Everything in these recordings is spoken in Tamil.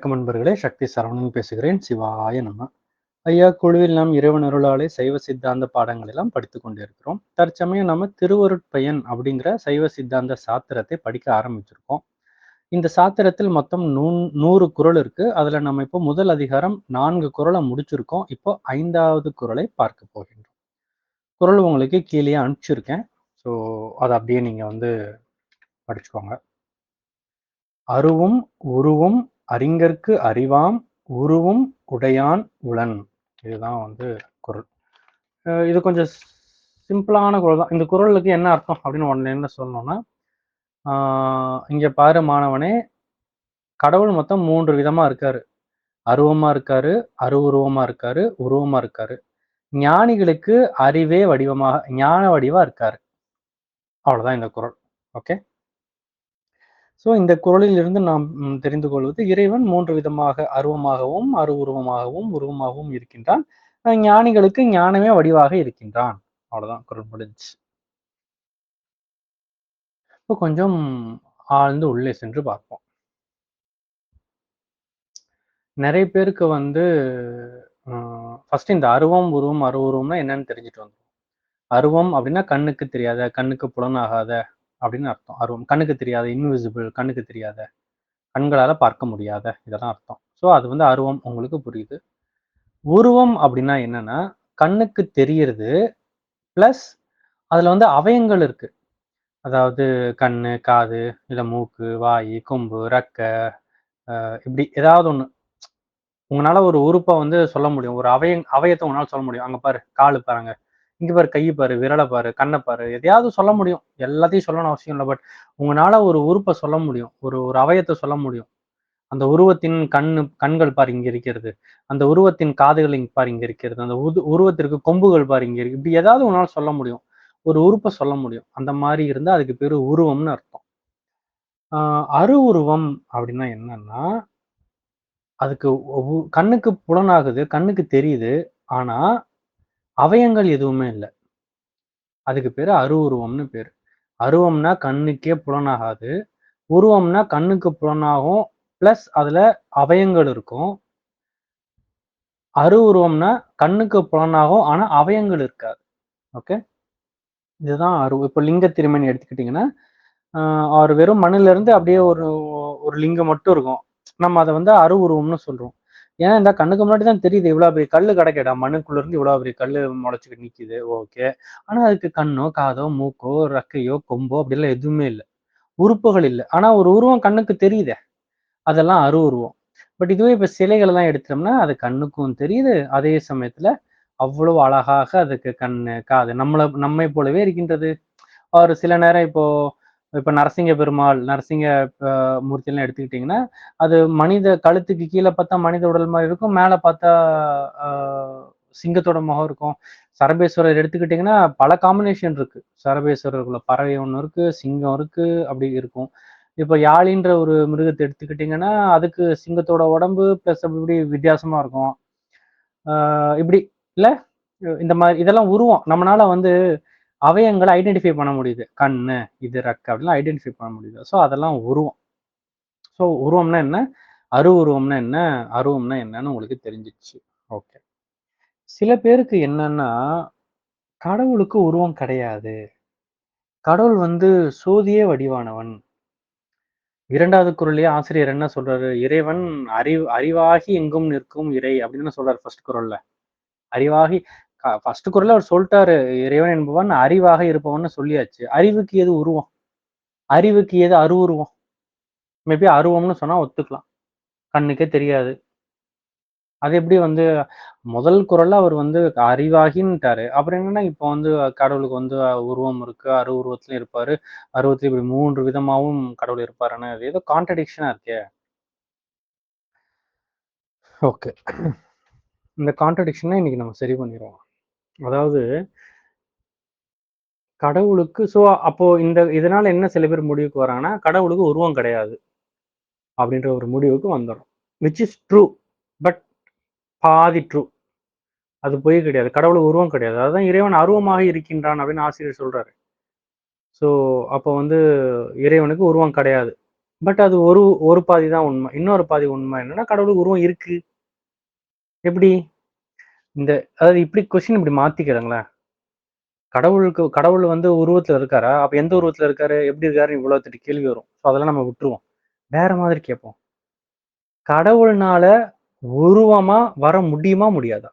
வணக்கம் நண்பர்களே சக்தி சரவணன் பேசுகிறேன். சிவாய நம்ம ஐயா குழுவில் நாம் இறைவன் அருளாலே சைவ சித்தாந்த பாடங்கள் எல்லாம் படித்து கொண்டிருக்கிறோம் தற்சமயம் நம்ம திருவருட்பயன் அப்படிங்கிற சைவ சித்தாந்த சாத்திரத்தை படிக்க ஆரம்பிச்சிருக்கோம். இந்த சாத்திரத்தில் மொத்தம் நூ நூறு குறள் இருக்கு. அதுல நம்ம இப்போ முதல் அதிகாரம் நான்கு குறளை முடிச்சிருக்கோம். இப்போ ஐந்தாவது குறளை பார்க்க போகின்றோம். குறள் உங்களுக்கு கீழே அனுப்பிச்சிருக்கேன். ஸோ அதை அப்படியே நீங்க வந்து படிச்சுக்கோங்க. அருவும் உருவும் அறிஞர்க்கு அறிவாம் உருவும் உடையான் உளன். இதுதான் வந்து குரல். இது கொஞ்சம் சிம்பிளான குரல் தான். இந்த குரலுக்கு என்ன அர்த்தம் அப்படின்னு ஒன்று என்ன சொல்லணும்னா இங்க பாரு மாணவனே கடவுள் மொத்தம் மூன்று விதமா இருக்காரு. அருவமா இருக்காரு அருவுருவமாக இருக்காரு உருவமா இருக்காரு. ஞானிகளுக்கு அறிவே வடிவமாக ஞான வடிவா இருக்காரு. அவ்வளவுதான் இந்த குரல். ஓகே? ஸோ இந்த குரலில் இருந்து நாம் தெரிந்து கொள்வது இறைவன் மூன்று விதமாக அருவமாகவும் அருவுருவமாகவும் உருவமாகவும் இருக்கின்றான். ஞானிகளுக்கு ஞானமே வடிவாக இருக்கின்றான். அவ்வளவுதான் குரல் முடிஞ்சு இப்போ கொஞ்சம் ஆழ்ந்து உள்ளே சென்று பார்ப்போம். நிறைய பேருக்கு வந்து ஃபர்ஸ்ட் இந்த அருவம் உருவம் அருவுருவம்னா என்னன்னு தெரிஞ்சுட்டு வந்துடும் அருவம் அப்படின்னா கண்ணுக்கு தெரியாத கண்ணுக்கு புலனாகாத அப்படின்னு அர்த்தம். அருவம். கண்ணுக்கு தெரியாத இன்விசிபிள் கண்ணுக்கு தெரியாத கண்களால் பார்க்க முடியாத இதெல்லாம் அர்த்தம். ஸோ அது வந்து அருவம் உங்களுக்கு புரியுது. உருவம் அப்படின்னா என்னன்னா கண்ணுக்கு தெரியறது ப்ளஸ் அதில் வந்து அவயங்கள் இருக்கு. அதாவது கண் காது இல்லை மூக்கு வாய் கொம்பு ரக்க இப்படி ஏதாவது ஒன்று உங்களால் ஒரு உறுப்பை வந்து சொல்ல முடியும். ஒரு அவய அவயத்தை உங்களால் சொல்ல முடியும். அங்கே பாரு காலு பாருங்க. இங்க பாரு கையை பாரு விரலை பாரு கண்ணை பாரு எதையாவது சொல்ல முடியும். எல்லாத்தையும் சொல்லணும் அவசியம் இல்லை. பட் உங்களால ஒரு உறுப்பை சொல்ல முடியும். ஒரு ஒரு அவயத்தை சொல்ல முடியும். அந்த உருவத்தின் கண்ணு கண்கள் பாரு இங்க இருக்கிறது. அந்த உருவத்தின் காதுகள் இங்க பாரு இங்க இருக்கிறது. அந்த உது உருவத்திற்கு கொம்புகள் பாரு இங்க இருக்கு. இப்படி ஏதாவது உன்னால சொல்ல முடியும். ஒரு உறுப்பை சொல்ல முடியும். அந்த மாதிரி இருந்தா அதுக்கு பேரு உருவம்னு அர்த்தம். ஆஹ் அரு உருவம் அப்படின்னா என்னன்னா அதுக்கு ஒவ்வொ- கண்ணுக்கு புலனாகுது கண்ணுக்கு தெரியுது. ஆனா அவயங்கள் எதுவுமே இல்லை. அதுக்கு பேர் அருவுருவம்னு பேர். அருவம்னா கண்ணுக்கே புலனாகாது. உருவம்னா கண்ணுக்கு புலனாகும். பிளஸ் அதுல அவயங்கள் இருக்கும். அரு உருவம்னா கண்ணுக்கு புலனாகும். ஆனா அவயங்கள் இருக்காது. ஓகே? இதுதான் அரு இப்போ லிங்க திருமணி எடுத்துக்கிட்டிங்கன்னா அவர் வெறும் மண்ணுல இருந்து அப்படியே ஒரு ஒரு லிங்கம் மட்டும் இருக்கும். நம்ம அதை வந்து அரு உருவம்னு சொல்றோம். ஏன்னா இந்த கண்ணுக்கு முன்னாடி தான் தெரியுது இவ்வளவு பெரிய கல்லு கிடைக்கடா. மண்ணுக்குள்ள இருந்து இவ்வளவு பெரிய கல்லு முளைச்சுக்கிட்டு நிக்குது. ஓகே. ஆனா அதுக்கு கண்ணோ காதோ மூக்கோ ரக்கையோ கொம்போ அப்படிலாம் எதுவுமே இல்லை. உறுப்புகள் இல்லை. ஆனா ஒரு உருவம் கண்ணுக்கு தெரியுதே. அதெல்லாம் அரு உருவம். பட் இதுவே இப்ப சிலைகள் எல்லாம் எடுத்தோம்னா அது கண்ணுக்கும் தெரியுது. அதே சமயத்துல அவ்வளவு அழகாக அதுக்கு கண்ணு காது நம்மள நம்மை போலவே இருக்கின்றது. ஒரு சில நேரம் இப்போ இப்போ நரசிங்க பெருமாள் நரசிங்க மூர்த்திலாம் மூர்த்தியெல்லாம் எடுத்துக்கிட்டிங்கன்னா அது மனித கழுத்துக்கு கீழே பார்த்தா மனித உடல் மாதிரி இருக்கும் மேலே பார்த்தா சிங்கத்தோட முகம் இருக்கும். சரபேஸ்வரர் எடுத்துக்கிட்டிங்கன்னா பல காம்பினேஷன் இருக்குது சரபேஸ்வரருக்குள்ள பறவை ஒன்று இருக்குது சிங்கம் இருக்கு அப்படி இருக்கும். இப்போ யாழின்ற ஒரு மிருகத்தை எடுத்துக்கிட்டிங்கன்னா அதுக்கு சிங்கத்தோட உடம்பு ப்ளஸ் இப்படி வித்தியாசமாக இருக்கும். இப்படி இல்லை? இந்த மாதிரி இதெல்லாம் உருவம். நம்மளால வந்து அவயங்களை ஐடென்டிஃபை பண்ண முடியுது. கண்ணு இது ரக்கு அப்படிலாம் ஐடென்டிஃபை பண்ண முடியுது. ஸோ அதெல்லாம் உருவம். ஸோ உருவம்னா என்ன? அரு உருவம்னா என்ன? அருவம்னா என்னன்னு உங்களுக்கு தெரிஞ்சிச்சு. ஓகே சில பேருக்கு என்னன்னா கடவுளுக்கு உருவம் கிடையாது. கடவுள் வந்து சோதியே வடிவானவன். இரண்டாவது குரல்லே ஆசிரியர் என்ன சொல்றாரு? இறைவன் அறிவு அறிவாகி எங்கும் நிற்கும் இறை அப்படின்னு சொல்றாரு ஃபர்ஸ்ட் குரல்ல. அறிவாகி ஃபர்ஸ்ட் குரல்ல அவர் சொல்லிட்டாரு இறைவன் என்பவன் அறிவாக இருப்பவன்னு சொல்லியாச்சு. அறிவுக்கு எது உருவம்? அறிவுக்கு எது அருவுருவம்? மேபி அருவம்னு சொன்னா ஒத்துக்கலாம். கண்ணுக்கே தெரியாது. அது எப்படி வந்து முதல் குரல்ல அவர் வந்து அறிவாகின்ட்டாரு. அப்புறம் என்னன்னா இப்போ வந்து கடவுளுக்கு வந்து உருவம் இருக்கு அரு உருவத்திலும் இருப்பாரு. அருவத்துல இப்படி மூன்று விதமாவும் கடவுள் இருப்பாருன்னு அது ஏதோ கான்ட்ரடிக்ஷனா இருக்கே. ஓகே இந்த கான்ட்ரடிக்ஷனை இன்னைக்கு நம்ம சரி பண்ணிடுவோம். அதாவது கடவுளுக்கு ஸோ அப்போ இந்த இதனால என்ன சில பேர் முடிவுக்கு வராங்கன்னா கடவுளுக்கு உருவம் கிடையாது அப்படின்ற ஒரு முடிவுக்கு வந்துடும் விச் இஸ் ட்ரூ பட் பாதி ட்ரூ அது பொய் கிடையாது. கடவுளுக்கு உருவம் கிடையாது. அதுதான் இறைவன் அருவமாக இருக்கின்றான் அப்படின்னு ஆசிரியர் சொல்றாரு. ஸோ அப்போ வந்து இறைவனுக்கு உருவம் கிடையாது. பட் அது ஒரு ஒரு பாதி தான் உண்மை. இன்னொரு பாதி உண்மை என்னன்னா கடவுளுக்கு உருவம் இருக்கு. எப்படி? இந்த அதாவது இப்படி கொஸ்டின் இப்படி மாத்திக்கிறங்களேன் கடவுளுக்கு கடவுள் வந்து உருவத்துல இருக்காரா? அப்ப எந்த உருவத்துல இருக்காரு? எப்படி இருக்காரு இவ்வளவு திட்டு கேள்வி வரும். ஸோ அதெல்லாம் நம்ம விட்டுருவோம். வேற மாதிரி கேட்போம். கடவுள்னால உருவமா வர முடியுமா முடியாதா?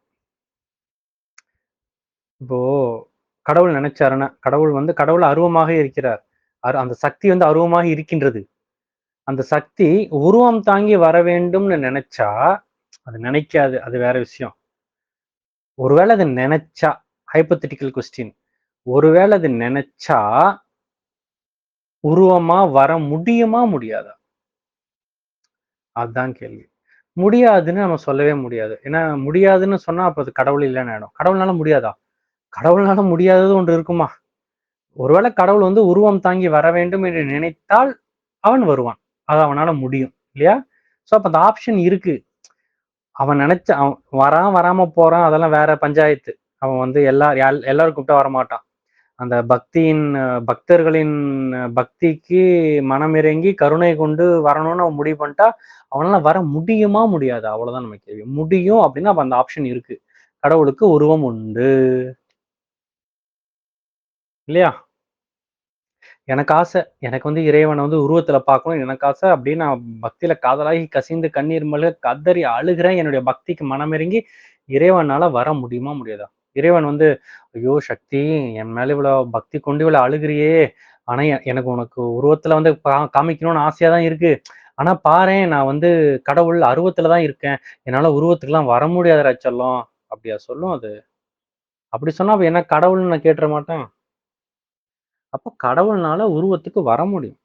இப்போ கடவுள் நினைச்சாருன்னா கடவுள் வந்து கடவுள் அருவமாக இருக்கிறார். அரு- அந்த சக்தி வந்து அருவமாக இருக்கின்றது. அந்த சக்தி உருவம் தாங்கி வர வேண்டும்னு நினைச்சா அது நினைக்காது. அது வேற விஷயம். ஒருவேளை அது நினைச்சா ஹைப்போத்திட்டிக்கல் கொஸ்டின் ஒருவேளை அது நினைச்சா உருவமா வர முடியுமா முடியாதா? அதுதான் கேள்வி. முடியாதுன்னு நம்ம சொல்லவே முடியாது. ஏன்னா முடியாதுன்னு சொன்னா அப்ப அது கடவுள் இல்லைன்னு ஆயிடும் கடவுள்னால முடியாதா? கடவுள்னால முடியாதது ஒன்று இருக்குமா? ஒருவேளை கடவுள் வந்து உருவம் தாங்கி வர வேண்டும் என்று நினைத்தால் அவன் வருவான். அது அவனால முடியும். இல்லையா? சோ அப்ப அந்த ஆப்ஷன் இருக்கு. அவன் நினைச்ச அவன் வரான் வராம போறான். அதெல்லாம் வேற பஞ்சாயத்து. அவன் வந்து எல்லா எல்லாரும் கூப்பிட்டா வரமாட்டான். அந்த பக்தியின் பக்தர்களின் பக்திக்கு மனமிறங்கி கருணை கொண்டு வரணும்னு அவன் முடிவு பண்ணிட்டா அவனால வர முடியுமா முடியாது? அவ்வளவுதான் நம்ம கேள்வி. முடியும் அப்படின்னா அப்ப அந்த ஆப்ஷன் இருக்கு. கடவுளுக்கு உருவம் உண்டு. இல்லையா? எனக்கு ஆசை. எனக்கு வந்து இறைவனை வந்து உருவத்துல பார்க்கணும். எனக்கு ஆசை. அப்படின்னு நான் பக்தியில காதலாகி கசிந்து கண்ணீர் மல்க கதறி அழுகிறேன். என்னுடைய பக்திக்கு மனமிறங்கி இறைவனால வர முடியுமா முடியாதா? இறைவன் வந்து ஐயோ சக்தி என் மேல இவ்வளவு பக்தி கொண்டு இவ்வளவு அழுகிறியே. ஆனா எனக்கு உனக்கு உருவத்துல வந்து காமிக்கணும்னு ஆசையா தான் இருக்கு. ஆனா பாரேன் நான் வந்து கடவுள் அருவத்துல தான் இருக்கேன். என்னால உருவத்துக்குலாம் வர முடியாத சொல்லும். அப்படியா சொல்லும் அது. அப்படி சொன்னா அப்ப என்ன கடவுள்னு நான் கேட்டுற மாட்டேன்? அப்போ கடவுள்னால உருவத்துக்கு வர முடியும்.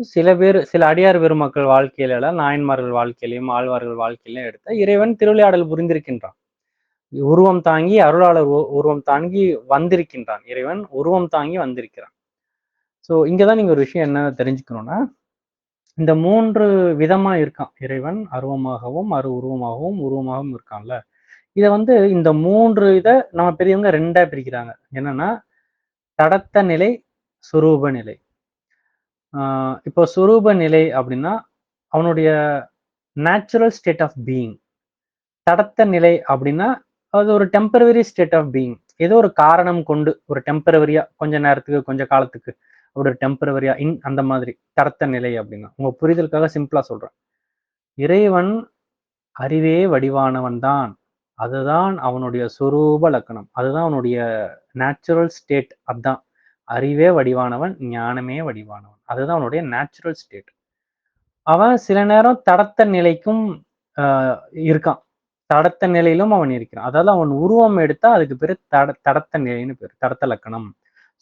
சில பேர் சில அடியார் பெருமக்கள் வாழ்க்கையில நாயன்மார்கள் வாழ்க்கையிலையும் ஆழ்வார்கள் வாழ்க்கையிலையும் எடுத்த இறைவன் திருவிளையாடல் புரிந்திருக்கின்றான். உருவம் தாங்கி அருளாளர் உ- உருவம் தாங்கி வந்திருக்கின்றான். இறைவன் உருவம் தாங்கி வந்திருக்கிறான். சோ இங்கதான் நீங்க ஒரு விஷயம் என்ன தெரிஞ்சுக்கணும்னா இந்த மூன்று விதமா இருக்கான். இறைவன் அருவமாகவும் அரு உருவமாகவும் உருவமாகவும் இருக்கான்ல. இத வந்து இந்த மூன்று இதை நம்ம பெரியவங்க ரெண்டா பிரிக்கிறாங்க. என்னன்னா தடத்த நிலை சுரூப நிலை ஆஹ் இப்போ சுரூப நிலை அப்படின்னா அவனுடைய நேச்சுரல் ஸ்டேட் ஆஃப் பீயிங் தடத்த நிலை அப்படின்னா அது ஒரு டெம்பரவரி ஸ்டேட் ஆஃப் பீயிங் ஏதோ ஒரு காரணம் கொண்டு ஒரு டெம்பரவரியா கொஞ்ச நேரத்துக்கு கொஞ்ச காலத்துக்கு ஒரு டெம்பரவரியா இன் அந்த மாதிரி தடத்த நிலை அப்படின்னா உங்க புரிதலுக்காக சிம்பிளா சொல்றேன். இறைவன் அறிவே வடிவானவன் தான். அதுதான் அவனுடைய சுரூப லக்கணம். அதுதான் அவனுடைய நேச்சுரல் ஸ்டேட் அதான். அறிவே வடிவானவன் ஞானமே வடிவானவன். அதுதான் அவனுடைய நேச்சுரல் ஸ்டேட் அவன் சில நேரம் தடத்த நிலைக்கும் ஆஹ் இருக்கான். தடத்த நிலையிலும் அவன் இருக்கிறான். அதாவது அவன் உருவம் எடுத்தா அதுக்கு பேர் தட தடத்த நிலைன்னு பேர். தடத்த லக்கணம்.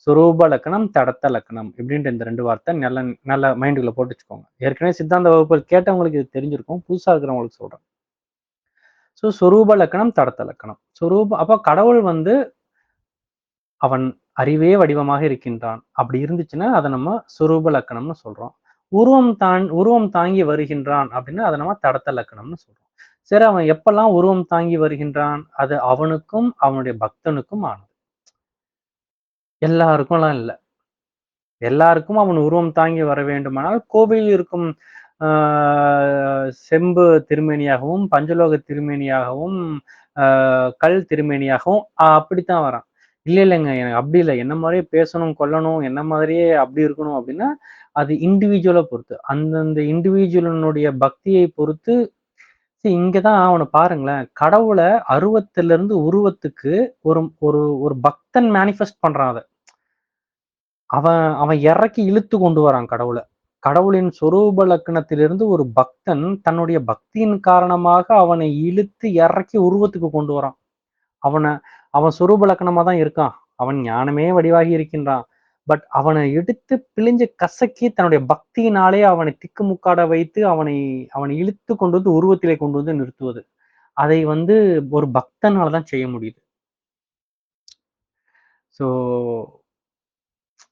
சுரூப லக்கணம் தடத்த லக்கணம் இப்படின்ற இந்த ரெண்டு வார்த்தை நல்ல நல்ல மைண்டுக்குள்ள போட்டு வச்சுக்கோங்க. ஏற்கனவே சித்தாந்த வகுப்புகள் கேட்டவங்களுக்கு இது தெரிஞ்சிருக்கும். புதுசா இருக்கிறவங்களுக்கு சொல்றேன். ஸோ சொரூப லக்கணம் தடத்த லக்கணம். சொரூப அப்போ கடவுள் வந்து அவன் அறிவே வடிவமாக இருக்கின்றான். அப்படி இருந்துச்சுன்னா அதை நம்ம சுரூப லக்கணம்னு சொல்றோம். உருவம் தான் உருவம் தாங்கி வருகின்றான் அப்படின்னா அதை நம்ம தடத்த லக்கணம்னு சொல்றோம். சரி அவன் எப்பெல்லாம் உருவம் தாங்கி வருகின்றான்? அது அவனுக்கும் அவனுடைய பக்தனுக்கும் ஆனது. எல்லாருக்கும்லாம் இல்லை. எல்லாருக்கும் அவன் உருவம் தாங்கி வர வேண்டுமானால் கோவிலில் இருக்கும் ஆஹ் செம்பு திருமேனியாகவும் பஞ்சலோக திருமேனியாகவும் ஆஹ் கல் திருமேனியாகவும் அப்படித்தான் வரான். இல்ல இல்லைங்க. எனக்கு அப்படி இல்லை. என்ன மாதிரியே பேசணும் கொல்லணும் என்ன மாதிரியே அப்படி இருக்கணும் அப்படின்னா அது இண்டிவிஜுவலை பொறுத்து. அந்தந்த இண்டிவிஜுவலனுடைய பக்தியை பொறுத்து இங்கதான் அவனை பாருங்களேன். கடவுளை அருவத்துல இருந்து உருவத்துக்கு ஒரு ஒரு ஒரு பக்தன் மேனிஃபெஸ்ட் பண்றான் அதை. அவன் அவன் இறக்கி இழுத்து கொண்டு வரான் கடவுளை. கடவுளின் சொரூப லக்கணத்திலிருந்து ஒரு பக்தன் தன்னுடைய பக்தியின் காரணமாக அவனை இழுத்து இறக்கி உருவத்துக்கு கொண்டு வரான். அவனை அவன் சொரூப லக்கணமா தான் இருக்கான். அவன் ஞானமே வடிவாகி இருக்கின்றான். பட் அவனை எடுத்து பிழிஞ்சு கசக்கி தன்னுடைய பக்தியினாலே அவனை திக்குமுக்காட வைத்து அவனை அவனை இழுத்து கொண்டு வந்து உருவத்திலே கொண்டு வந்து நிறுத்துவது. அதை வந்து ஒரு பக்தனால தான் செய்ய முடியுது. ஸோ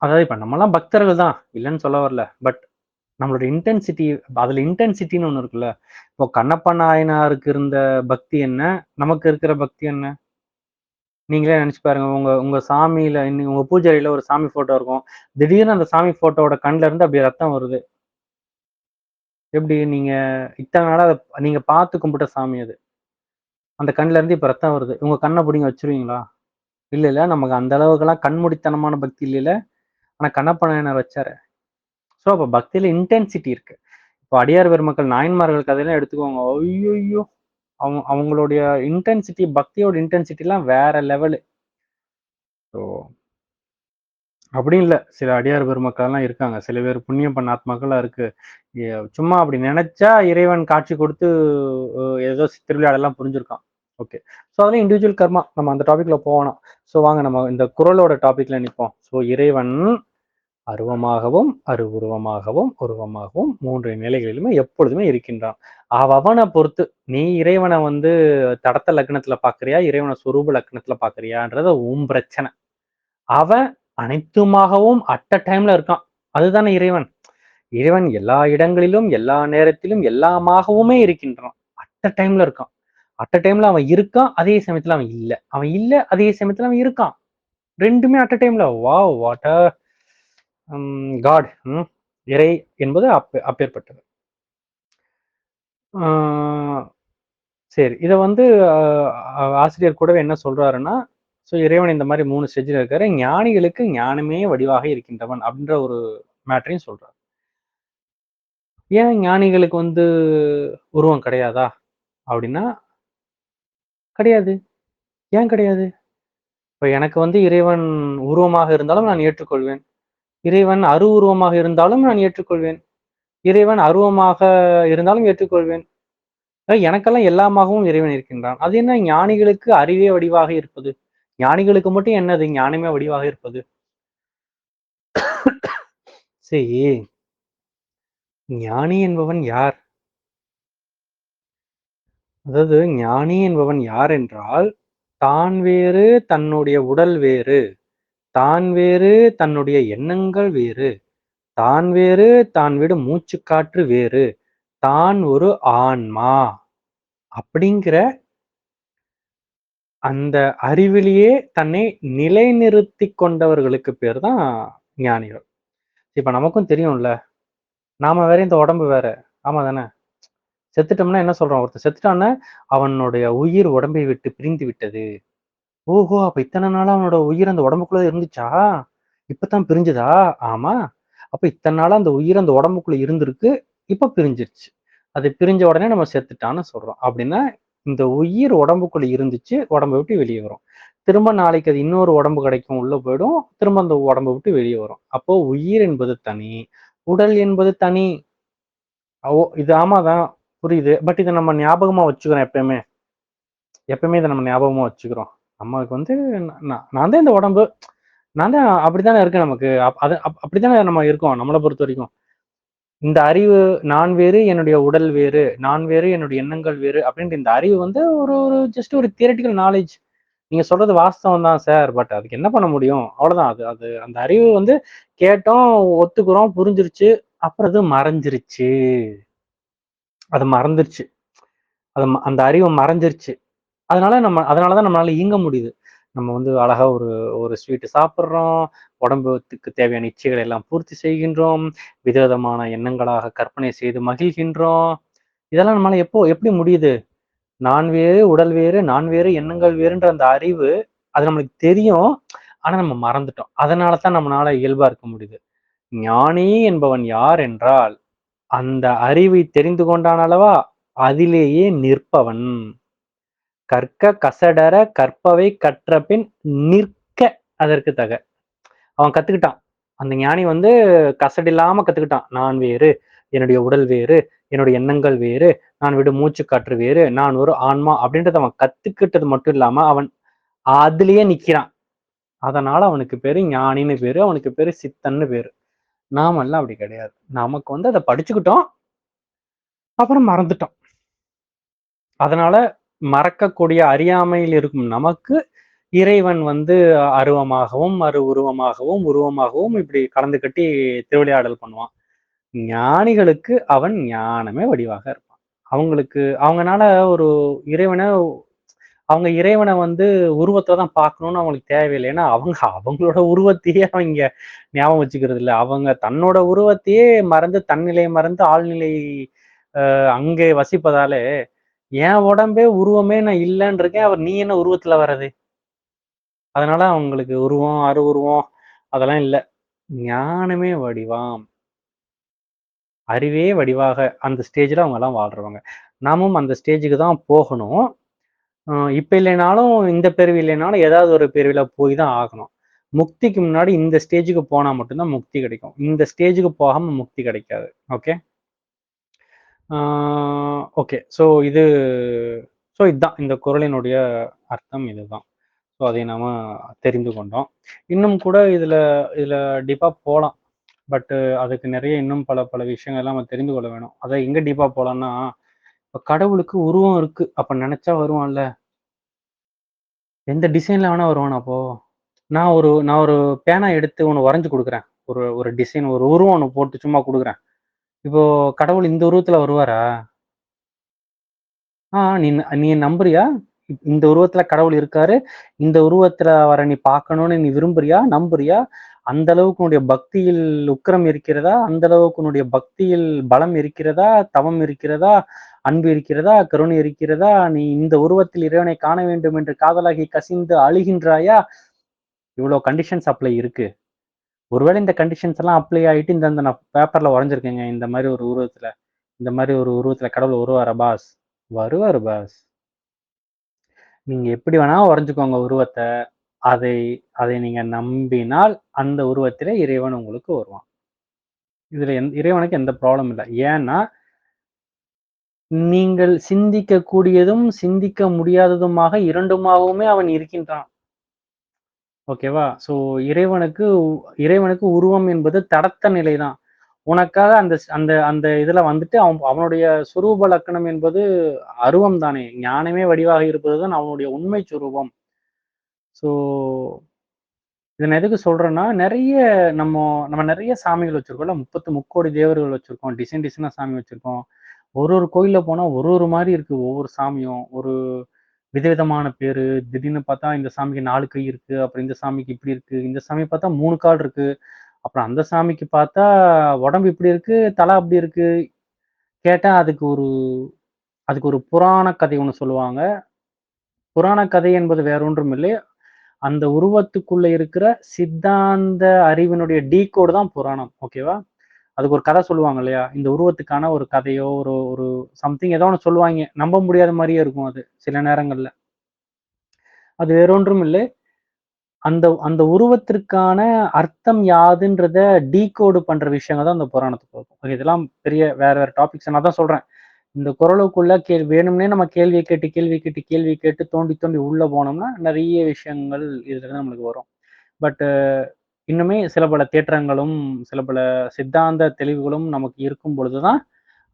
அதாவது இப்ப நம்மலாம் பக்தர்கள் தான். இல்லைன்னு சொல்ல வரல. பட் நம்மளோட இன்டென்சிட்டி அதுல இன்டென்சிட்டின்னு ஒன்று இருக்குல்ல. இப்போ கண்ணப்ப நாயனாருக்கு இருந்த பக்தி என்ன? நமக்கு இருக்கிற பக்தி என்ன? நீங்களே நினைச்சு பாருங்க உங்க உங்க சாமியில இன்னைக்கு உங்க பூஜாரியில ஒரு சாமி போட்டோ இருக்கும் திடீர்னு அந்த சாமி போட்டோவோட கண்ல இருந்து அப்படியே ரத்தம் வருது எப்படி நீங்க இத்தனை நாளா அதை நீங்க பார்த்து கும்பிட்ட சாமி அது. அந்த கண்ல இருந்து இப்ப ரத்தம் வருது. உங்க கண்ணை பிடிங்க வச்சிருவீங்களா இல்ல இல்ல நமக்கு அந்த அளவுக்குலாம் கண்மூடித்தனமான பக்தி இல்லைல்ல ஆனா கண்ணப்ப நாயனார் ஸோ அப்ப பக்தியில இன்டென்சிட்டி இருக்கு. இப்போ அடியார் பெருமக்கள் நாயன்மார்கள் கதையெல்லாம் எடுத்துக்கோங்க. ஐயோ அவங்க அவங்களுடைய இன்டென்சிட்டி பக்தியோட இன்டென்சிட்டிலாம் வேற லெவலு. ஸோ அப்படி இல்லை சில அடியார் பெருமக்கள்லாம் இருக்காங்க. சில பேர் புண்ணியம் பண்ண ஆத்மாக்கள்லாம் இருக்கு. சும்மா அப்படி நினைச்சா இறைவன் காட்சி கொடுத்து ஏதோ திருவிழாடெல்லாம் புரிஞ்சிருக்கான். ஓகே. ஸோ அதெல்லாம் இண்டிவிஜுவல் கர்மா. நம்ம அந்த டாபிக்ல போகணும் ஸோ வாங்க நம்ம இந்த குரலோட டாபிக்ல நிற்போம் ஸோ இறைவன் அருவமாகவும், அருவுருவமாகவும், உருவமாகவும் மூன்று நிலைகளிலுமே எப்பொழுதுமே இருக்கின்றான். அவவன பொறுத்து நீ இறைவனை வந்து தடத்த லக்னத்துல பாக்குறியா இறைவனை சுரூப லக்னத்துல பாக்குறியான்றத உன் பிரச்சனை. அவன் அனைத்துமாகவும் அட் அ டைம்ல இருக்கான். அதுதானே இறைவன். இறைவன் எல்லா இடங்களிலும், எல்லா நேரத்திலும், எல்லாமாகவுமே இருக்கின்றான். அட் அ டைம்ல இருக்கான். அட் அ டைம்ல அவன் இருக்கான். அதே சமயத்துல அவன் இல்ல. அவன் இல்ல. அதே சமயத்துல அவன் இருக்கான். ரெண்டுமே அட் அ டைம்ல. வா வாட் காட். ம். இறை என்பது அப்பே அப்பேற்பட்டது. சரி. இதை வந்து ஆசிரியர் கூடவே என்ன சொல்றாருன்னா, ஸோ இறைவன் இந்த மாரி 3 ஸ்டேஜ்ல இருக்காரு. ஞானிகளுக்கு ஞானமே வடிவாக இருக்கின்றவன் அப்படின்ற ஒரு மேட்டரையும் சொல்றார். ஏன் ஞானிகளுக்கு வந்து உருவம் கிடையாதா? அப்படின்னா கிடையாது. ஏன் கிடையாது? இப்போ எனக்கு வந்து இறைவன் உருவமாக இருந்தாலும் நான் ஏற்றுக்கொள்வேன். இறைவன் அருவுருவமாக இருந்தாலும் நான் ஏற்றுக்கொள்வேன். இறைவன் அருவமாக இருந்தாலும் ஏற்றுக்கொள்வேன். எனக்கெல்லாம் எல்லாமாகவும் இறைவன் இருக்கின்றான். அது என்ன ஞானிகளுக்கு அறிவே வடிவாக இருப்பது? ஞானிகளுக்கு மட்டும் என்னது ஞானமே வடிவாக இருப்பது? சரி. ஞானி என்பவன் யார்? அதாவது ஞானி என்பவன் யார் என்றால், தான் வேறு, தன்னுடைய உடல் வேறு. தான் வேறு, தன்னுடைய எண்ணங்கள் வேறு. தான் வேறு, தான் விடும் மூச்சுக்காற்று வேறு. தான் ஒரு ஆன்மா. அப்படிங்கிற அந்த அறிவிலேயே தன்னை நிலைநிறுத்தி கொண்டவர்களுக்கு பேர் தான் ஞானிகள். இப்ப நமக்கும் தெரியும்ல. நாம வேற, இந்த உடம்பு வேற. ஆமா தானே? செத்துட்டோம்னா என்ன சொல்றோம்? ஒருத்தர் செத்துட்டான்னா, அவனுடைய உயிர் உடம்பை விட்டு பிரிந்து விட்டது. ஓஹோ! அப்ப இத்தனை நாளா அவனோட உயிர் அந்த உடம்புக்குள்ள இருந்துச்சா? இப்பதான் பிரிஞ்சுதா? ஆமா. அப்ப இத்தனை நாளா அந்த உயிர் அந்த உடம்புக்குள்ள இருந்திருக்கு. இப்ப பிரிஞ்சிருச்சு. அது பிரிஞ்ச உடனே நம்ம செத்துட்டான்னு சொல்றோம். அப்படின்னா, இந்த உயிர் உடம்புக்குள்ள இருந்துச்சு. உடம்ப விட்டு வெளியே வரும். திரும்ப நாளைக்கு அது இன்னொரு உடம்பு கிடைக்கும். உள்ள போயிடும். திரும்ப அந்த உடம்ப விட்டு வெளியே வரும். அப்போ உயிர் என்பது தனி. உடல் என்பது தனி. ஓ! இது ஆமாதான். புரியுது. பட் இதை நம்ம ஞாபகமா வச்சுக்கிறோம் எப்பயுமே. எப்பயுமே இதை நம்ம ஞாபகமா வச்சுக்கிறோம். நமக்கு வந்து நான் நான் தான் இந்த உடம்பு. நான் தான் அப்படித்தானே இருக்கு நமக்கு. அப் அது அப் அப்படித்தானே நம்ம இருக்கோம். நம்மளை பொறுத்த வரைக்கும் இந்த அறிவு நான் வேறு, என்னுடைய உடல் வேறு. நான் வேறு, என்னுடைய எண்ணங்கள் வேறு அப்படின்ற இந்த அறிவு வந்து ஒரு ஒரு ஜஸ்ட் ஒரு தியரட்டிக்கல் நாலேஜ் நீங்க சொல்றது வாஸ்தவம் தான் சார். பட் அதுக்கு என்ன பண்ண முடியும்? அவ்வளோதான். அது அது அந்த அறிவு வந்து கேட்டோம், ஒத்துக்கிறோம், புரிஞ்சிருச்சு. அப்புறம் அது மறைஞ்சிருச்சு. அது மறந்துருச்சு. அது அந்த அறிவு மறைஞ்சிருச்சு. அதனால நம்ம அதனால தான் நம்மளால இயங்க முடியுது. நம்ம வந்து அழகா ஒரு ஒரு ஸ்வீட்டு சாப்பிடுறோம். உடம்புக்கு தேவையான இச்சைகளை எல்லாம் பூர்த்தி செய்கின்றோம். விதவிதமான எண்ணங்களாக கற்பனை செய்து மகிழ்கின்றோம். இதெல்லாம் நம்மளால எப்போ எப்படி முடியுது? நான் வேறு, உடல் வேறு, நான் வேறு, எண்ணங்கள் வேறுன்ற அந்த அறிவு, அது நம்மளுக்கு தெரியும். ஆனா நம்ம மறந்துட்டோம். அதனால தான் நம்மளால இயல்பா இருக்க முடியுது. ஞானி என்பவன் யார் என்றால், அந்த அறிவை தெரிந்து கொண்டான் அல்லவா? அதிலேயே நிற்பவன். கற்க கசடற கற்பவை கற்றபின் நிற்க அதற்கு தக. அவன் கத்துக்கிட்டான். அந்த ஞானி வந்து கசடில்லாம கத்துக்கிட்டான். நான் வேறு, என்னுடைய உடல் வேறு, என்னுடைய எண்ணங்கள் வேறு, நான் விடும் மூச்சுக்காற்று வேறு, நான் ஒரு ஆன்மா அப்படின்றத அவன் கத்துக்கிட்டது மட்டும் இல்லாம, அவன் அதுலயே நிக்கிறான். அதனால அவனுக்கு பேரு ஞானின்னு பேரு. அவனுக்கு பேரு சித்தன்னு பேரு. நாமெல்லாம் அப்படி கிடையாது. நமக்கு வந்து அதை படிச்சுக்கிட்டோம். அப்புறம் மறந்துட்டோம். அதனால மறக்கக்கூடிய அறியாமையில் இருக்கும் நமக்கு, இறைவன் வந்து அருவமாகவும், அரு உருவமாகவும், உருவமாகவும் இப்படி கலந்து கட்டி திருவிளையாடல் பண்ணுவான். ஞானிகளுக்கு அவன் ஞானமே வடிவாக இருப்பான். அவங்களுக்கு அவங்கனால ஒரு இறைவனை அவங்க இறைவனை வந்து உருவத்தை தான் பார்க்கணும்னு அவங்களுக்கு தேவையில்லை ஏன்னா அவங்க அவங்களோட உருவத்தையே அவங்க ஞாபகம் வச்சுக்கிறது இல்லை அவங்க தன்னோட உருவத்தையே மறந்து, தன்னிலை மறந்து ஆழ்நிலை அங்கே வசிப்பதாலே என் உடம்பே உருவமே நான் இல்லைன்னு இருக்கேன் அவர் நீ என்ன உருவத்துல வர்றது? அதனால அவங்களுக்கு உருவம் அரு உருவம் அதெல்லாம் இல்லை. ஞானமே வடிவாம். அறிவே வடிவாக அந்த ஸ்டேஜில் அவங்க எல்லாம் வாழ்றவங்க. நாமும் அந்த ஸ்டேஜுக்கு தான் போகணும். இப்போ இல்லைனாலும் இந்த பிறவி இல்லைனாலும் ஏதாவது ஒரு பிறவியில் போய் தான் ஆகணும். முக்திக்கு முன்னாடி இந்த ஸ்டேஜுக்கு போனால் மட்டும்தான் முக்தி கிடைக்கும். இந்த ஸ்டேஜுக்கு போகாமல் முக்தி கிடைக்காது. ஓகே? ஓகே ஸோ இது ஸோ இதுதான். இந்த குரலினுடைய அர்த்தம் இதுதான். ஸோ அதை நாம் தெரிந்து கொண்டோம். இன்னும் கூட இதில் இதில் டீப்பாக போகலாம் பட்டு அதுக்கு நிறைய இன்னும் பல பல விஷயங்கள்லாம் நம்ம தெரிந்து கொள்ள வேணும். அதை எங்கே டீப்பாக போகலான்னா இப்போ கடவுளுக்கு உருவம் இருக்கு. அப்போ நினச்சா வருவான்ல. எந்த டிசைனில் வேணால் வருவான் அப்போ. நான் ஒரு நான் ஒரு பேனா எடுத்து ஒன்று வரைஞ்சி கொடுக்குறேன். ஒரு ஒரு டிசைன் ஒரு உருவம் ஒன்று போட்டு சும்மா கொடுக்குறேன். இப்போ கடவுள் இந்த உருவத்துல வருவாரா? ஆ நீ நீ நம்புறியா? இந்த உருவத்துல கடவுள் இருக்காரு. இந்த உருவத்துல வர நீ பார்க்கணும்னு நீ விரும்புறியா? நம்புறியா? அந்த அளவுக்கு உன்னுடைய பக்தியில் உக்கிரம் இருக்கிறதா? அந்த அளவுக்கு உன்னுடைய பக்தியில் பலம் இருக்கிறதா? தவம் இருக்கிறதா? அன்பு இருக்கிறதா? கருணை இருக்கிறதா? நீ இந்த உருவத்தில் இறைவனை காண வேண்டும் என்று காதலாகி கசிந்து அழுகின்றாயா? இவ்வளவு கண்டிஷன்ஸ் அப்ளை இருக்கு. ஒருவேளை இந்த கண்டிஷன்ஸ் எல்லாம் அப்ளை ஆகிட்டு இந்த அந்த நான் பேப்பர்ல உறைஞ்சிருக்கேங்க இந்த மாதிரி ஒரு உருவத்துல இந்த மாதிரி ஒரு உருவத்துல கடவுள் வருவாரா பாஸ் வருவார் பாஸ் நீங்க எப்படி வேணா உறைஞ்சிக்கோங்க உருவத்தை. அதை அதை நீங்க நம்பினால் அந்த உருவத்திலே இறைவன் உங்களுக்கு வருவான். இதுல எந் இறைவனுக்கு எந்த ப்ராப்ளம் இல்லை. ஏன்னா நீங்கள் சிந்திக்க கூடியதும் சிந்திக்க முடியாததுமாக இரண்டுமாகவுமே அவன் இருக்கின்றான். ஓகேவா? ஸோ இறைவனுக்கு இறைவனுக்கு உருவம் என்பது தடத்த நிலை தான் உனக்காக அந்த அந்த அந்த இதில் வந்துட்டு அவன் அவனுடைய சுரூப லக்கணம் என்பது அருவம் தானே. ஞானமே வடிவாக இருப்பது தான் அவனுடைய உண்மை சுரூபம். ஸோ இதை நான் எதுக்கு சொல்றேன்னா நிறைய நம்ம நம்ம நிறைய சாமிகள் வச்சிருக்கோம்ல. முப்பத்து முக்கோடி தேவர்கள் வச்சிருக்கோம். டிசைன் டிசைனாக சாமி வச்சிருக்கோம். ஒரு ஒரு கோயில்ல போனால் ஒரு ஒரு மாதிரி இருக்கு. ஒவ்வொரு சாமியும். ஒரு விதவிதமான பேர். திடீர்னு பார்த்தா இந்த சாமிக்கு நாலு கை இருக்கு அப்புறம் இந்த சாமிக்கு இப்படி இருக்கு இந்த சாமி பார்த்தா மூணு கால் இருக்கு அப்புறம் அந்த சாமிக்கு பார்த்தா உடம்பு இப்படி இருக்கு தலை அப்படி இருக்கு. கேட்டா அதுக்கு ஒரு அதுக்கு ஒரு புராண கதை ஒன்று சொல்லுவாங்க. புராண கதை என்பது வேற ஒன்றும் இல்லை. அந்த உருவத்துக்குள்ள இருக்கிற சித்தாந்த அறிவினுடைய டீ கோடு தான் புராணம். ஓகேவா அதுக்கு ஒரு கதை சொல்லுவாங்க இல்லையா? இந்த உருவத்துக்கான ஒரு கதையோ ஒரு ஒரு சம்திங் ஏதோ ஒன்று சொல்லுவாங்க. நம்ப முடியாத மாதிரியே இருக்கும் அது சில நேரங்களில். அது வேறொன்றும் இல்லை. அந்த அந்த உருவத்திற்கான அர்த்தம் யாதுன்றத டீகோடு பண்ற விஷயங்கள் தான் அந்த புராணத்துக்கு இருக்கும் இதெல்லாம் பெரிய வேற வேற டாபிக்ஸ் நான் தான் சொல்றேன். இந்த குரலுக்குள்ள கேள் வேணும்னே நம்ம கேள்வி கேட்டு கேள்வி கேட்டு கேள்வி கேட்டு தோண்டி தோண்டி உள்ள போனோம்னா நிறைய விஷயங்கள் இதுல நம்மளுக்கு வரும். பட் இன்னுமே சில பல தேற்றங்களும் சில பல சித்தாந்த தெளிவுகளும் நமக்கு இருக்கும் பொழுதுதான்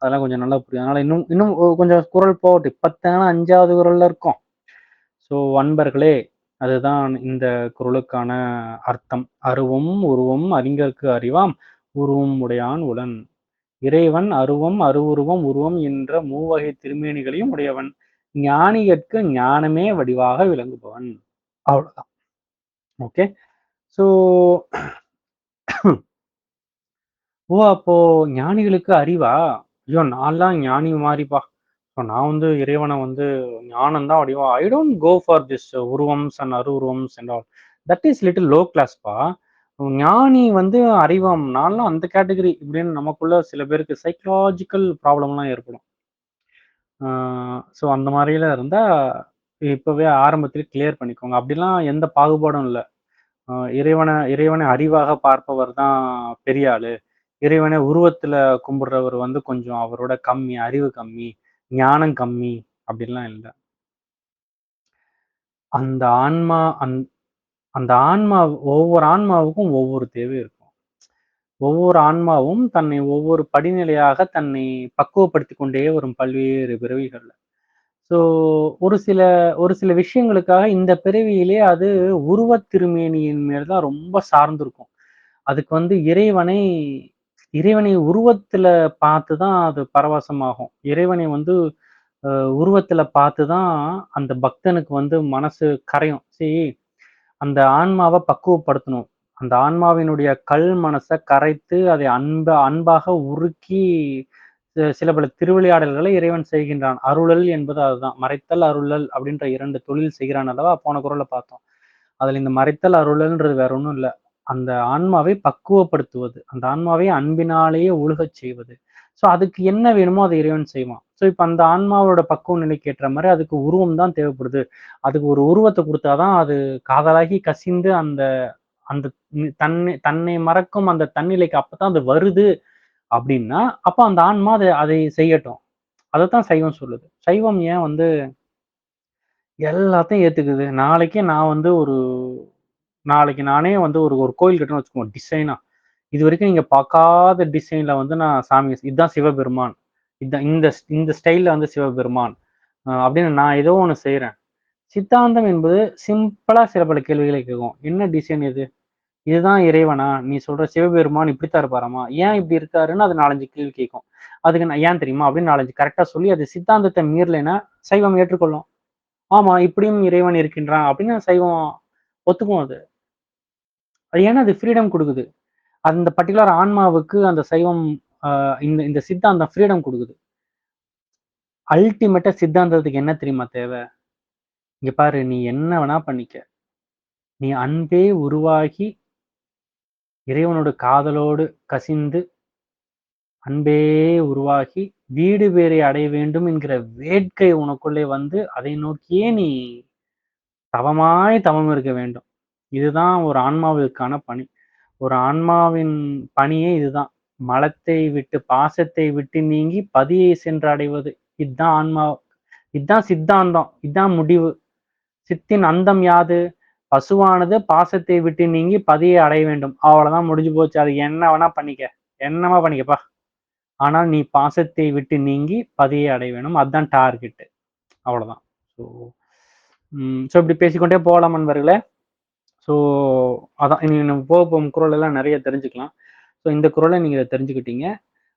அதெல்லாம் கொஞ்சம் நல்லா புரியும். அதனால இன்னும் இன்னும் கொஞ்சம் குரல் போட்டு பத்தான அஞ்சாவது குரல்ல இருக்கும். ஸோ அன்பர்களே அதுதான் இந்த குரலுக்கான அர்த்தம். அருவம் உருவம் அறிஞருக்கு அறிவாம். உருவம் உடையான் உடன் இறைவன் அருவம் அருவுருவம் உருவம் என்ற மூவகை திருமேனிகளையும் உடையவன். ஞானிகற்கு ஞானமே வடிவாக விளங்குபவன். அவ்வளவுதான். ஓகே? ஸோ ஓ அப்போ ஞானிகளுக்கு அறிவா? ஐயோ நான்லாம் ஞானி மாதிரிப்பா ஸோ நான் வந்து இறைவனை வந்து ஞானம் தான் வடிவா I don't go for this உருவம்ஸ் and அரு உருவம்ஸ் and all that is little low கிளாஸ்ப்பா ஞானி வந்து அறிவாம். நான்லாம் அந்த கேட்டகரி இப்படின்னு நமக்குள்ள சில பேருக்கு சைக்கலாஜிக்கல் ப்ராப்ளம்லாம் ஏற்படும். ஸோ அந்த மாதிரில இருந்தால் இப்போவே ஆரம்பத்தில் கிளியர் பண்ணிக்கோங்க. அப்படிலாம் எந்த பாகுபாடும் இல்லை. இறைவனை இறைவனை அறிவாக பார்ப்பவர் தான் பெரிய ஆளு. இறைவனை உருவத்துல கும்பிடுறவர் வந்து கொஞ்சம் அவரோட கம்மி அறிவு கம்மி ஞானம் கம்மி அப்படின்லாம் இல்லை. அந்த ஆன்மா அந் அந்த ஆன்மா ஒவ்வொரு ஆன்மாவுக்கும் ஒவ்வொரு தேவை இருக்கும். ஒவ்வொரு ஆன்மாவும் தன்னை ஒவ்வொரு படிநிலையாக தன்னை பக்குவப்படுத்தி கொண்டே வரும் பல்வேறு பிறவிகள்ல. ஸோ ஒரு சில ஒரு சில விஷயங்களுக்காக இந்த பிறவியிலே அது உருவத் திருமேனியின் மேல் தான் ரொம்ப சார்ந்திருக்கும். அதுக்கு வந்து இறைவனை இறைவனை உருவத்துல பார்த்து தான் அது பரவசமாகும். இறைவனை வந்து உருவத்துல பார்த்து தான் அந்த பக்தனுக்கு வந்து மனசு கரையும். சரி அந்த ஆன்மாவை பக்குவப்படுத்தணும். அந்த ஆன்மாவினுடைய கல் மனசை கரைத்து அதை அன்ப அன்பாக உருக்கி சில பல திருவிளையாடல்களை இறைவன் செய்கின்றான். அருளல் என்பது அதுதான். மறைத்தல் அருளல் அப்படின்ற இரண்டு தொழில் செய்கிறான் அல்லவா? போன குரலை பார்த்தோம். அதில் இந்த மறைத்தல் அருளல்ன்றது வேற ஒன்றும் இல்ல. அந்த ஆன்மாவை பக்குவப்படுத்துவது அந்த ஆன்மாவை அன்பினாலேயே ஒழுகச் செய்வது. ஸோ அதுக்கு என்ன வேணுமோ அதை இறைவன் செய்வான். ஸோ இப்போ அந்த ஆன்மாவோட பக்குவ நிலைக்கு ஏற்ற மாதிரி அதுக்கு உருவம் தான் தேவைப்படுது. அதுக்கு ஒரு உருவத்தை கொடுத்தாதான் அது காதலாகி கசிந்து அந்த அந்த தன்னை தன்னை மறக்கும் அந்த தன்னிலைக்கு அப்பதான் அது வருது. அப்படின்னா அப்ப அந்த ஆன்மா அதை அதை செய்யட்டும். அதைத்தான் சைவம் சொல்லுது. சைவம் ஏன் வந்து எல்லாத்தையும் ஏத்துக்குது? நாளைக்கே நான் வந்து ஒரு நாளைக்கு நானே வந்து ஒரு ஒரு கோயில் கட்டணும்னு வச்சுக்கோங்க டிசைனா இது வரைக்கும் நீங்க பார்க்காத டிசைன்ல வந்து நான் சாமி இதுதான் சிவபெருமான். இதுதான் இந்த இந்த ஸ்டைல்ல வந்து சிவபெருமான். அப்படின்னு நான் ஏதோ ஒன்று செய்கிறேன் சித்தாந்தம் என்பது சிம்பிளா சில பல கேள்விகளை கேட்கும். என்ன டிசைன் இது? இதுதான் இறைவனா? நீ சொல்ற சிவபெருமான் இப்படித்தான் இருப்பாராமா? ஏன் இப்படி இருக்காருன்னு அது நாலஞ்சு கேள்வி கேட்கும். அதுக்கு நான் ஏன் தெரியுமா? அப்படின்னு நாலஞ்சு கரெக்டா சொல்லி அது சித்தாந்தத்தை மீறலைன்னா சைவம் ஏற்றுக்கொள்ளும். ஆமா இப்படியும் இறைவன் இருக்கின்றான் அப்படின்னு சைவம் ஒத்துக்கும் அது. அது ஏன்னா அது ஃப்ரீடம் கொடுக்குது. அந்த பர்டிகுலர் ஆன்மாவுக்கு அந்த சைவம் ஆஹ் இந்த இந்த சித்தாந்தம் ஃப்ரீடம் கொடுக்குது. அல்டிமேட்டா சித்தாந்தத்துக்கு என்ன தெரியுமா தேவை? இங்க பாரு நீ என்ன வேணா பண்ணிக்க. நீ அன்பே உருவாகி இறைவனோட காதலோடு கசிந்து அன்பே உருவாகி வீடு பேரை அடைய வேண்டும் என்கிற வேட்கை உனக்குள்ளே வந்து அதை நோக்கியே நீ தவமாய் தவம் இருக்க வேண்டும். இதுதான் ஒரு ஆன்மாவிற்கான பணி. ஒரு ஆன்மாவின் பணியே இதுதான். மலத்தை விட்டு பாசத்தை விட்டு நீங்கி பதியை சென்று அடைவது. இதுதான் ஆன்மா. இதுதான் சித்தாந்தம். இதுதான் முடிவு. சித்தின் அந்தம் யாது? பசுவானது பாசத்தை விட்டு நீங்கி பதியை அடைய வேண்டும். அவ்வளவுதான் முடிஞ்சு போச்சு. அது என்ன வேணா பண்ணிக்க. என்னமா பண்ணிக்கப்பா? ஆனால் நீ பாசத்தை விட்டு நீங்கி பதியை அடைய வேணும். அதுதான் டார்கெட் அவ்வளவுதான். ஸோ ஸோ இப்படி பேசிக்கொண்டே போகலாம் நண்பர்களே. ஸோ அதான் இனி நம்ம போக போகும் குரல் எல்லாம் நிறைய தெரிஞ்சுக்கலாம். ஸோ இந்த குரலை நீங்கள் இதை தெரிஞ்சுக்கிட்டீங்க.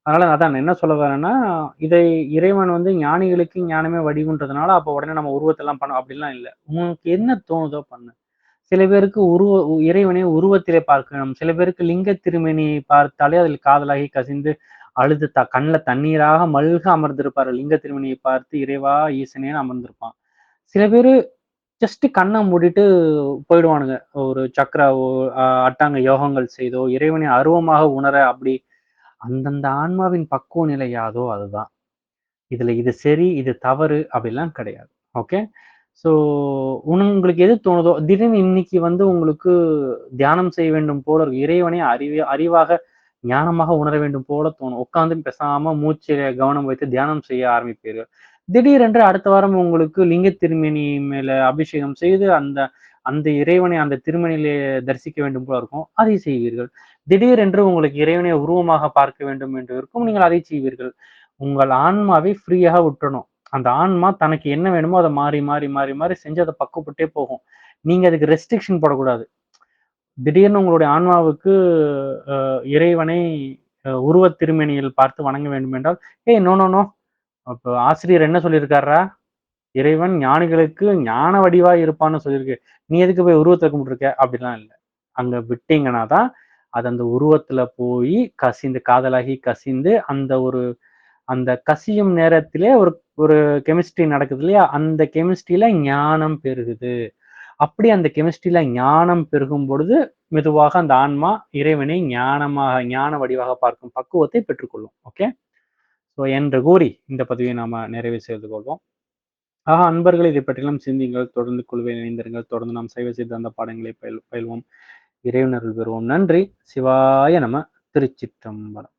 அதனால அதான் நான் என்ன சொல்ல வரேன்னா இதை இறைவன் வந்து ஞானிகளுக்கு ஞானமே வடிவுன்றதுனால அப்போ உடனே நம்ம உருவத்தெல்லாம் பண்ணோம் அப்படிலாம் இல்லை. உங்களுக்கு என்ன தோணுதோ பண்ணு. சில பேருக்கு உருவ இறைவனை உருவத்திலே பார்க்கணும். சில பேருக்கு லிங்க திருமேனியை பார்த்தாலே அதில் காதலாகி கசிந்து அழுது த கண்ணில் தண்ணீராக மல்க அமர்ந்திருப்பார் லிங்க திருமணியை பார்த்து இறைவா ஈசனேன்னு அமர்ந்திருப்பான். சில பேர் ஜஸ்ட் கண்ணை மூடிட்டு போயிடுவானுங்க. ஒரு சக்கர ஓ- அட்டாங்க யோகங்கள் செய்தோ இறைவனை அருவமாக உணர அப்படி அந்தந்த ஆன்மாவின் பக்குவ நிலை யாதோ அதுதான். இதுல இது சரி இது தவறு அப்படிலாம் கிடையாது. ஓகே ஸோ உங்களுக்கு எது தோணுதோ திடீர்னு இன்னைக்கு வந்து உங்களுக்கு தியானம் செய்ய வேண்டும் போல இருக்கு. இறைவனை அறிவி அறிவாக ஞானமாக உணர வேண்டும் போல தோணும். உட்காந்து பேசாம மூச்சில கவனம் வைத்து தியானம் செய்ய ஆரம்பிப்பீர்கள். திடீரென்று அடுத்த வாரம் உங்களுக்கு லிங்க திருமணி மேல அபிஷேகம் செய்து அந்த அந்த இறைவனை அந்த திருமணியிலே தரிசிக்க வேண்டும் போல இருக்கும். அதை செய்வீர்கள். திடீரென்று உங்களுக்கு இறைவனை உருவமாக பார்க்க வேண்டும் என்று இருக்கும். நீங்கள் அதை செய்வீர்கள். உங்கள் ஆன்மாவை ஃப்ரீயாக விட்டணும் அந்த ஆன்மா தனக்கு என்ன வேணுமோ அதை மாறி மாறி மாறி மாறி செஞ்சு அதை பக்குப்பட்டே போகும். நீங்க அதுக்கு ரெஸ்ட்ரிக்ஷன் போடக்கூடாது. திடீர்னு உங்களுடைய ஆன்மாவுக்கு இறைவனை உருவ உருவத் பார்த்து வணங்க வேண்டும் என்றால் ஏய் நோ நோ நோ அப்போ ஆசிரியர் என்ன சொல்லியிருக்காரா இறைவன் ஞானிகளுக்கு ஞான வடிவா இருப்பான்னு சொல்லியிருக்கு. நீ எதுக்கு போய் உருவத்தை கும்பிட்டுருக்க? அப்படிலாம் இல்லை. அங்க விட்டீங்கன்னா தான் அது அந்த உருவத்துல போய் கசிந்து காதலாகி கசிந்து அந்த ஒரு அந்த கசியும் நேரத்திலே ஒரு ஒரு கெமிஸ்ட்ரி நடக்குது இல்லையா? அந்த கெமிஸ்ட்ரியில ஞானம் பெருகுது. அப்படி அந்த கெமிஸ்ட்ரியில ஞானம் பெருகும் பொழுது மெதுவாக அந்த ஆன்மா இறைவனை ஞானமாக ஞான வடிவாக பார்க்கும் பக்குவத்தை பெற்றுக்கொள்ளும். ஓகே ஸோ என்று கூறி இந்த பதிவை நாம நிறைவு செய்து கொள்வோம். ஆக அன்பர்கள் இதை பற்றியெல்லாம் சிந்திங்கள் தொடர்ந்து குழுவில் இணைந்திருங்கள் தொடர்ந்து நாம் சைவ சித்தாந்த பாடங்களை பயில் பயில்வோம். இறைவனர்கள் பெறுவோம். நன்றி. சிவாய நம. திருச்சிற்றம்பலம்.